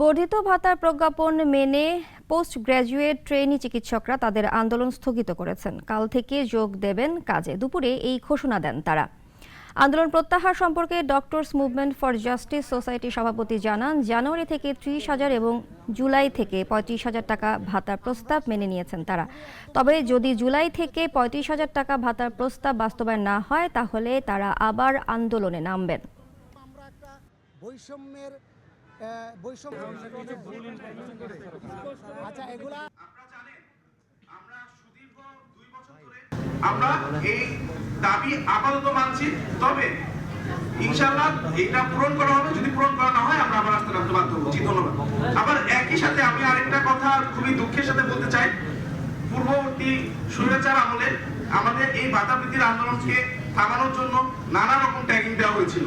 বর্ধিত ভাতার প্রজ্ঞাপন মেনে পোস্ট গ্র্যাজুয়েট ট্রেনি চিকিৎসকরা তাদের আন্দোলন স্থগিত করেছেন। কাল থেকে যোগ দেবেন কাজে। দুপুরে এই ঘোষণা দেন তারা। আন্দোলন প্রত্যাহার সম্পর্কে ডক্টরস মুভমেন্ট ফর জাস্টিস সোসাইটির সভাপতি জানান, জানুয়ারি থেকে ত্রিশ হাজার এবং জুলাই থেকে পঁয়ত্রিশ হাজার টাকা ভাতার প্রস্তাব মেনে নিয়েছেন তারা। তবে যদি জুলাই থেকে পঁয়ত্রিশ হাজার টাকা ভাতার প্রস্তাব বাস্তবায়ন না হয়, তাহলে তারা আবার আন্দোলনে নামবেন। বৈষম্যের বৈষম্য আচ্ছা এগুলা আমরা এই দাবি আপাতত মানছি, তবে এটা পূরণ করা হবে। যদি পূরণ করা না হয়, আমরা আবার বাধ্য হচ্ছি ধন্যবাদ। আবার একই সাথে আমি আরেকটা কথা খুবই দুঃখের সাথে বলতে চাই। পূর্ববর্তী স্বৈরাচার আমলে আমাদের এই ভাতা বৃদ্ধির আন্দোলনকে থামানোর জন্য নানা রকম ট্যাগিং দেওয়া হয়েছিল।